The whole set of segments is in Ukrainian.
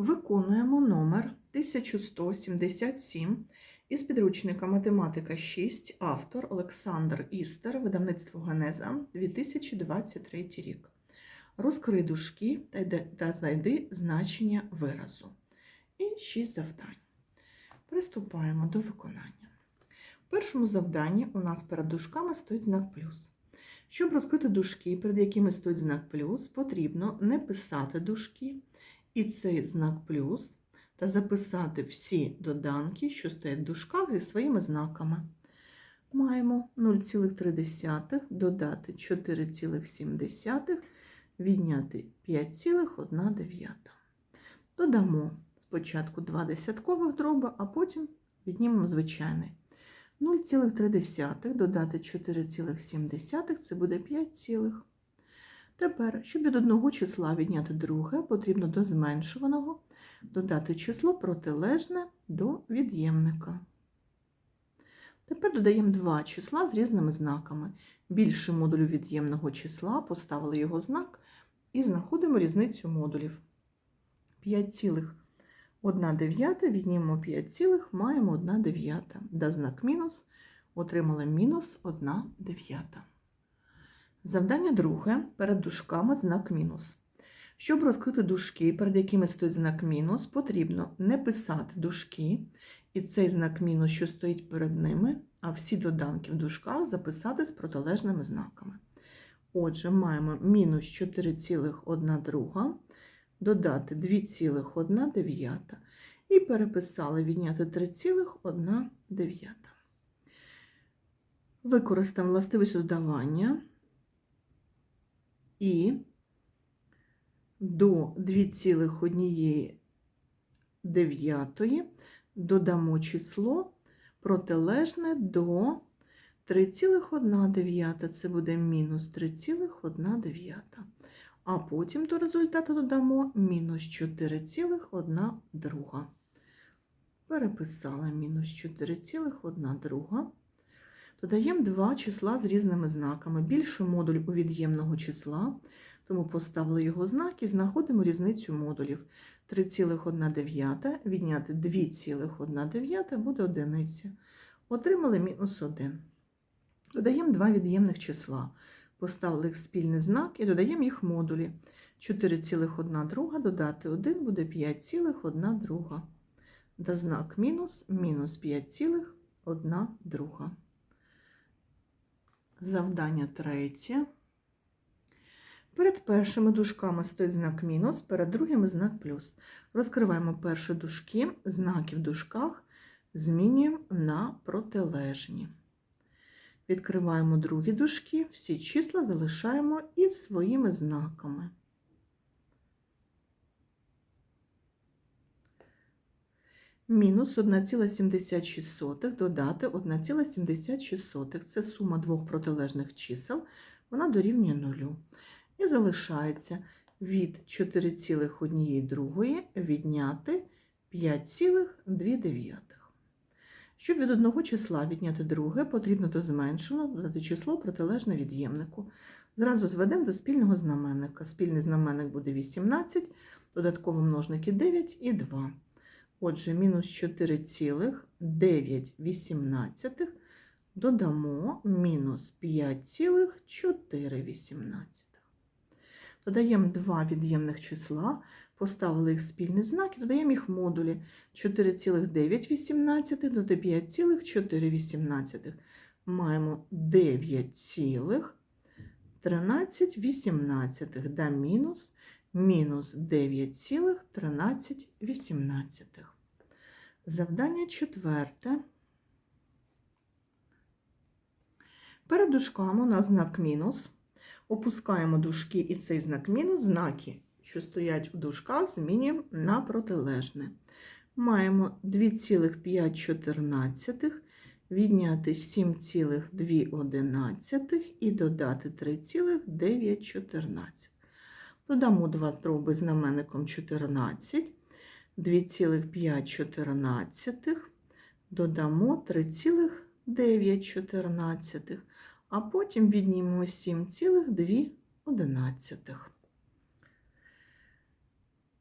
Виконуємо номер 1177 із підручника Математика 6, автор Олександр Істер, видавництво Генеза, 2023 рік. Розкрий дужки та та знайди значення виразу. І 6 завдань. Приступаємо до виконання. В першому завданні у нас перед дужками стоїть знак плюс. Щоб розкрити дужки, перед якими стоїть знак плюс, потрібно не писати дужки і цей знак плюс та записати всі доданки, що стоять в дужках зі своїми знаками. Маємо 0,3 додати 4,7, відняти 5,1. Додамо спочатку два десяткових дроби, а потім віднімемо звичайний. 0,3 додати 4,7 це буде 5, цілих. Тепер, щоб від одного числа відняти друге, потрібно до зменшуваного додати число протилежне до від'ємника. Тепер додаємо два числа з різними знаками. Більше модулю від'ємного числа поставили його знак і знаходимо різницю модулів. 5,1 дев'ята, віднімемо 5, цілих, маємо 1 дев'ята. Да знак мінус, отримали мінус 1 дев'ята. Завдання друге. Перед дужками знак мінус. Щоб розкрити дужки, перед якими стоїть знак мінус, потрібно не писати дужки, і цей знак мінус, що стоїть перед ними, а всі доданки в дужках записати з протилежними знаками. Отже, маємо мінус 4,1 друга, додати 2,1 дев'ята і переписали відняти 3,1 дев'ята. Використаємо властивість додавання і до 2,1 додамо число протилежне до 3,1. Це буде мінус 3,1. А потім до результату додамо мінус 4,1 друга. Переписали мінус 4,1 друга. Додаємо два числа з різними знаками. Більший модуль у від'ємного числа, тому поставили його знак і знаходимо різницю модулів. 3,1 відняти 2,1 буде одиниця. Отримали мінус 1. Додаємо два від'ємних числа. Поставили їх спільний знак і додаємо їх модулі. 4,1 додати 1 буде 5,1 друга. Да знак мінус, мінус 5,1 друга. Завдання третє. Перед першими дужками стоїть знак мінус, перед другими знак плюс. Розкриваємо перші дужки, знаки в дужках змінюємо на протилежні. Відкриваємо другі дужки, всі числа залишаємо із своїми знаками. Мінус 1,76 додати 1,76. Це сума двох протилежних чисел, вона дорівнює нулю. І залишається від 4,1 відняти 5,2. Щоб від одного числа відняти друге, потрібно до зменшеного додати число протилежне від'ємнику. Зразу зведемо до спільного знаменника. Спільний знаменник буде 18, додаткові множники 9 і 2. Отже, мінус 4,918 додамо мінус 5,418. Додаємо два від'ємних числа, поставили їх спільний знак і додаємо їх модулі 4,918 до 5,418. Маємо 9,1318 да мінус мінус 9,1318. Завдання четверте. Перед дужками у нас знак мінус. Опускаємо дужки і цей знак мінус, знаки, що стоять у дужках, змінюємо на протилежне. Маємо 2,514 відняти 7,2 і додати 3,914. Додамо два здроби знаменником 14, 2,514, додамо 3,914, а потім віднімемо 7,2.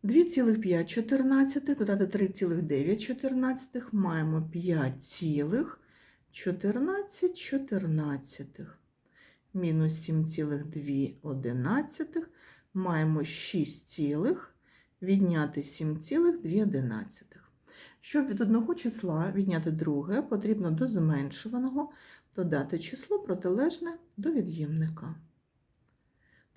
2,5 додати 3,9 маємо 5,14. Мінус 7,2 маємо 6, цілих, відняти 7,2. Щоб від одного числа відняти друге, потрібно до зменшуваного додати число протилежне до від'ємника.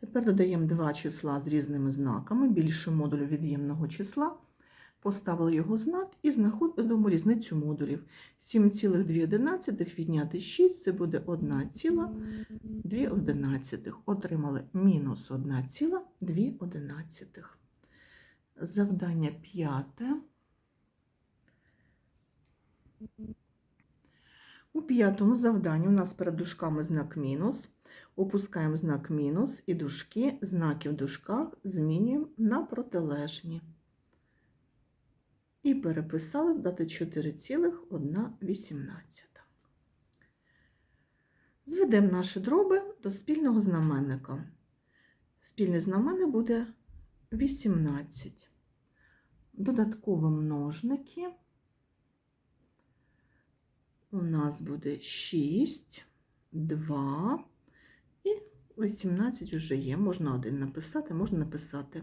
Тепер додаємо два числа з різними знаками, більше модулю від'ємного числа. Поставили його знак і знаходимо різницю модулів. 7,2 відняти 6 це буде 1,2. Отримали мінус 1,2. Завдання п'яте. У п'ятому завданні у нас перед дужками знак мінус. Опускаємо знак мінус і дужки, знаки в дужках змінюємо на протилежні. І переписали дати 4,1. Зведемо наші дроби до спільного знаменника. Спільний знаменник буде 18. Додаткові множники у нас буде 6, 2 і 18 вже є. Можна один написати, можна написати.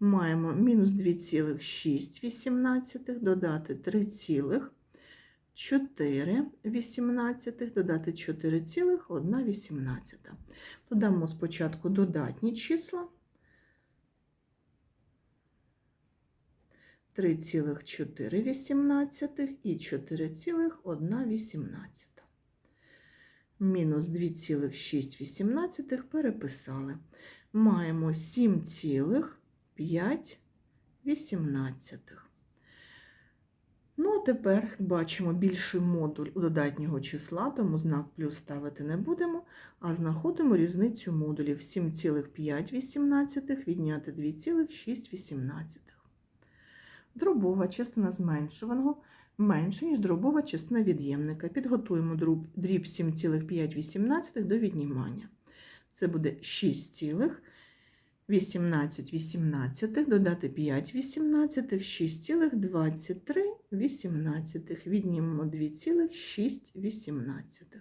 Маємо мінус 2,6 додати 3,4 додати 4,1. Додамо спочатку додатні числа. 3,4 і 4,1. Мінус 2,6 переписали. Маємо 7,5. Ну, а тепер бачимо більший модуль додатнього числа, тому знак плюс ставити не будемо, а знаходимо різницю модулів 7,5 відняти 2,6. Дробова частина зменшуваного менше, ніж дробова частина від'ємника. Підготуємо дріб 7,5 до віднімання. Це буде 6,18 додати 5 18, 6,23 Віднімемо 2,6.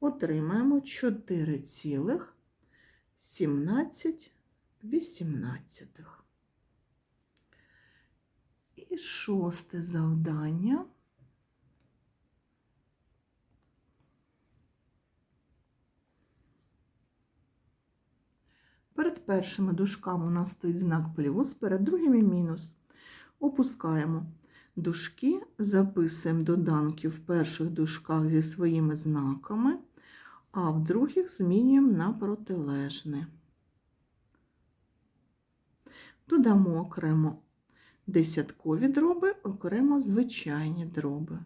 Отримаємо 4,17. І шосте завдання. Перед першими дужками у нас стоїть знак плюс, перед другими мінус. Опускаємо дужки, записуємо доданки в перших дужках зі своїми знаками, а в других змінюємо на протилежне. Додамо окремо десяткові дроби, окремо звичайні дроби.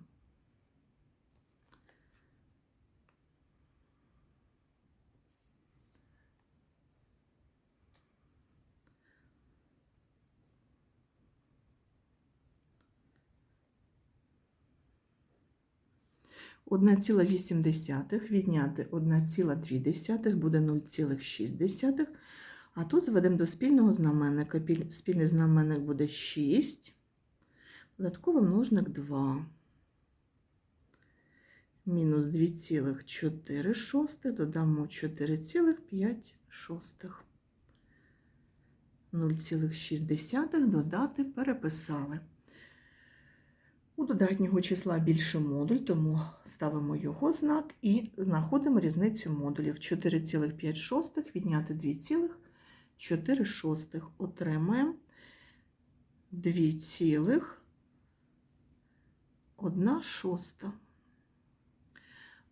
Одна відняти 1,2 буде 0,6. А тут зведемо до спільного знаменника. Спільний знаменник буде 6, додатковий множник 2. Мінус 2,4 додамо 4,5 шостих. 0,6 додати переписали. У додатнього числа більше модуль, тому ставимо його знак і знаходимо різницю модулів 4,5 відняти 2,5. 4 шостих отримаємо 2 цілих 1 шоста.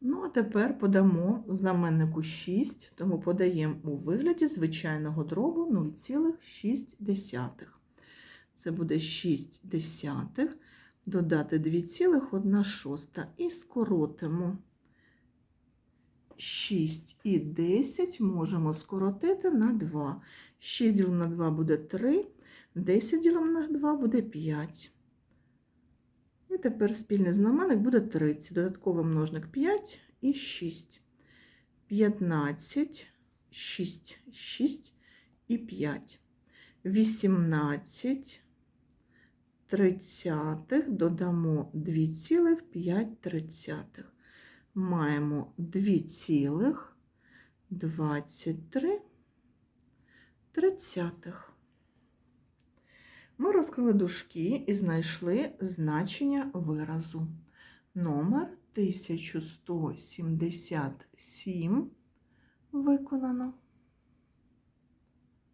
Ну, а тепер подамо в знаменнику 6, тому подаємо у вигляді звичайного дробу 0,6. Це буде 6 десятих, додати 2,1 шоста і скоротимо. 6 і 10 можемо скоротити на 2. 6 ділимо на 2 буде 3, 10 ділимо на 2 буде 5. І тепер спільний знаменник буде 30. Додатковий множник 5 і 6. 15, 6, 6 і 5. 18 тридцятих додамо 2,5. Маємо 2,23 тридцятих. Ми розкрили дужки і знайшли значення виразу. Номер 1177 виконано.